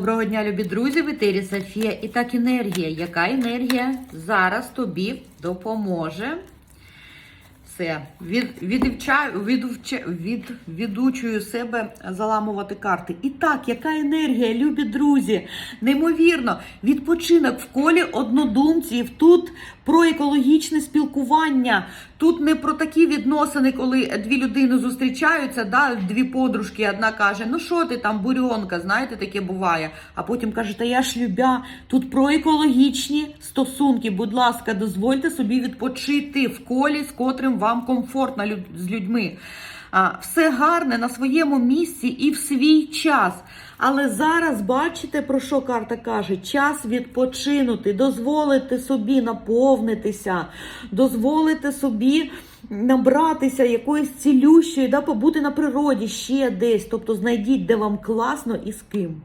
Доброго дня, любі друзі, в етері Софія. І так енергія. Яка енергія зараз тобі допоможе? Все, від, відвчаю, відвча, від, відучую себе заламувати карти. І так, яка енергія, любі друзі? Неймовірно, відпочинок в колі однодумців. Тут про екологічне спілкування. Тут не про такі відносини, коли дві людини зустрічаються, да, дві подружки, одна каже, ну що ти там, бурьонка, знаєте, таке буває. А потім каже, та я ж любя. Тут про екологічні стосунки. Будь ласка, дозвольте собі відпочити в колі, з котрим вам комфортно з людьми. Все гарне на своєму місці і в свій час. Але зараз бачите, про що карта каже? Час відпочинути, дозволити собі наповнитися, дозволити собі набратися якоїсь цілющої, да, побути на природі ще десь. Тобто знайдіть, де вам класно і з ким.